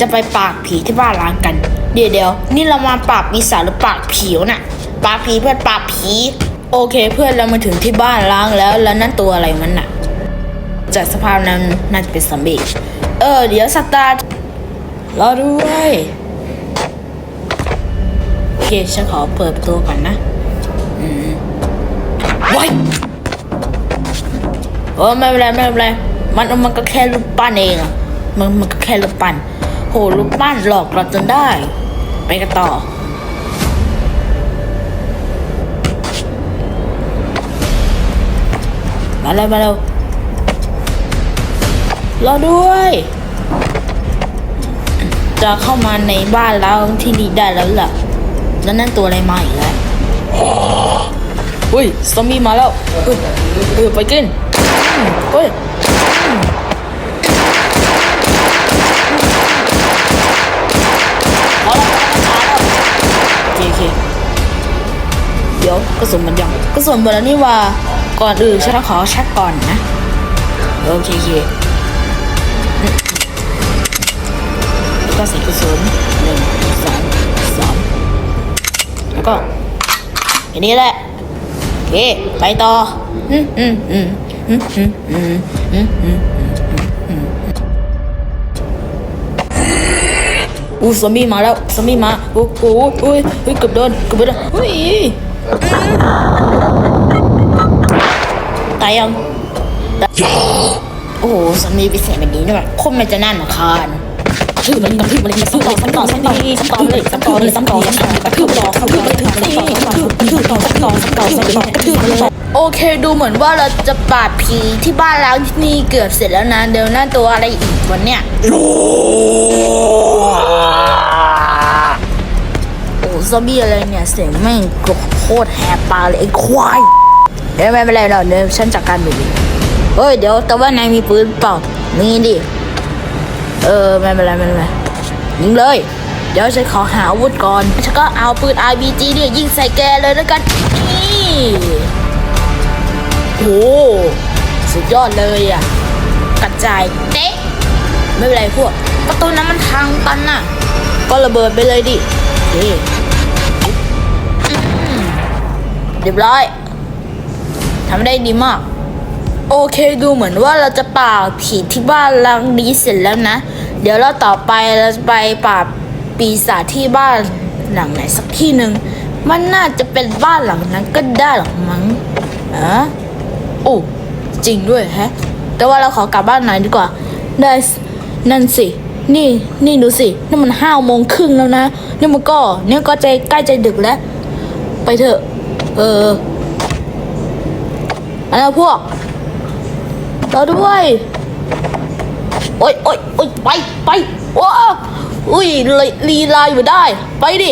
จะไปปราบผีที่บ้านล้างกัน เดี๋ยวเดี๋ยวนี่เรามาปราบปีศาจหรือปราบผีวะน่ะปราบผีเพื่อนปราบผี โอเค เพื่อนเรามาถึงที่บ้านล้างแล้ว แล้วนั่นตัวอะไรมันน่ะ จากสภาพนั้นน่าจะเป็นซอมบี้เออ เดี๋ยวสตาร์รอด้วยโอเคฉันขอเปิดประตูก่อนนะอืมไว้โอ้ไม่เป็นไรไม่เป็นไรมันมันก็แค่รูปปั้นเองอะมันมันก็แค่รูปปั้น โหรูปปั้นหลอกเราจนได้ ไปกันต่อ มาเลยมาเร็วรอด้วย จะเข้ามาในบ้านเราที่นี่ได้แล้วล่ะ แล้วนั่นตัวอะไรมาอีกแล้วเฮ้ยซอมบี้มาแล้วเออไปกินเฮ้ย เดี๋ยวกระสุนมันยังกระสุนหมดแล้วนี่ว่าก่อนอื่นฉันต้องขอเช็คก่อนนะโอเคเคแล้วก็ใส่กระสุนหนึ่งสองสามแล้วก็อย่างนี้แหละโอเคไปต่ออืมอืมอืมอืมอืมอืมอืมอืมอืมอู้ซอมบี้มาแล้วซอมบี้มาโอ้โหโอ้ยเฮ้ยเกือบโดนเกือบโดนเฮ้ย ตายยังโอ้โหสามีพิเศษแบบนี้ด้วยคมมันจะน่าหนาคานคือมันกระทืบมันเลยซ้ำต่อซ้ำต่อซ้ำต่อซ้ำต่อเลยซ้ำต่อเลยซ้ำต่อซ้ำต่อกระทืบต่อกระทืบกระทืบกระทืบกระทืบต่อซ้ำต่อซ้ำต่อซ้ำต่อกระทืบเลยโอเคดูเหมือนว่าเราจะปราบผีที่บ้านแล้วนี่เกือบเสร็จแล้วนะเดี๋ยวหน้าตัวอะไรอีกวันเนี้ย ซอมบี้อะไรเนี่ย เสียงแม่งกโคตรแหบตาเลยไอ้ควายเดี๋ยวไม่เป็นไรหรอกเดี๋ยวฉันจัดการดูดิเฮ้ยเดี๋ยวแต่ว่านายมีปืนเปล่ามีดิเออไม่เป็นไรไม่เป็นไรยิงเลย เดี๋ยวฉันขอหาอาวุธก่อนฉันก็เอาปืน RPG เนี่ยยิงใส่แกเลยแล้วกันนี่โอ้โหสุดยอดเลยอะกระจายเต๊ะไม่เป็นไรพวกประตูนั้นมันทางตันน่ะ ก็ระเบิดไปเลยดิเฮ้ เรียบร้อยทำได้ดีมาก โอเคดูเหมือนว่าเราจะปราบผีที่บ้านหลังนี้เสร็จแล้วนะ เดี๋ยวเราต่อไปเราจะไปปราบปีศาจที่บ้านหลังไหนสักที่หนึ่งมันน่าจะเป็นบ้านหลังนั้นก็ได้หรอกมั้งอะโอ้จริงด้วยแฮะ แต่ว่าเราขอกลับบ้านหน่อยดีกว่า ได้นั่นสิ นี่นี่ดูสินี่มันห้าโมงครึ่งแล้วนะ นี่มันก็นี่ก็ใจใกล้ใจดึกแล้ว ไปเถอะ เอออะไรพวกเราด้วยโอ๊ยโอ๊ยโอ๊ยไปไปว้าอุ้ยลีลาอยู่ได้ ไปดิ